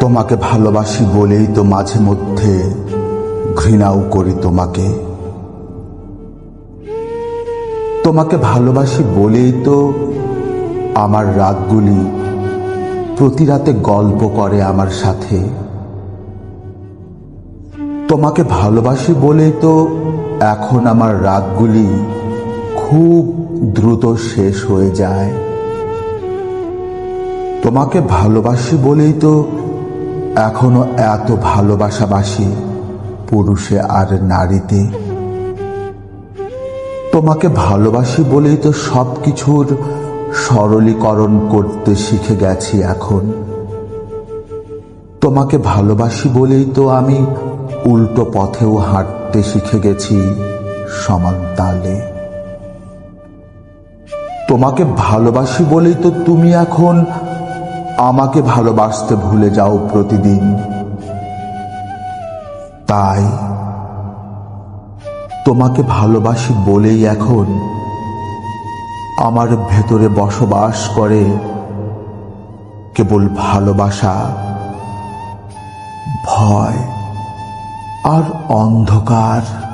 তোমাকে ভালোবাসি বলেই তো মাঝে মধ্যে ঘৃণাও করি তোমাকে। তোমাকে ভালোবাসি বলেই তো আমার রাগগুলি প্রতি রাতে গল্প করে আমার সাথে। তোমাকে ভালোবাসি বলেই তো এখন আমার রাগগুলি খুব দ্রুত শেষ হয়ে যায়। তোমাকে ভালোবাসি বলেই তো এখনও এত ভালোবাসাবাসি পুরুষে আর নারীতে? তোমাকে ভালোবাসি বলেই তো সব কিছুর সরলীকরণ করতে শিখে গেছি এখন। তোমাকে ভালোবাসি বলেই তো আমি উল্টো পথেও হাঁটতে শিখে গেছি সমান তালে তোমাকে ভালোবাসি বলেই তো তুমি এখন আমাকে ভালোবাসতে ভুলে যাও প্রতিদিন। তাই তোমাকে ভালোবাসি বলেই এখন আমার ভেতরে বসবাস করে কেবল ভালোবাসা, ভয় আর অন্ধকার।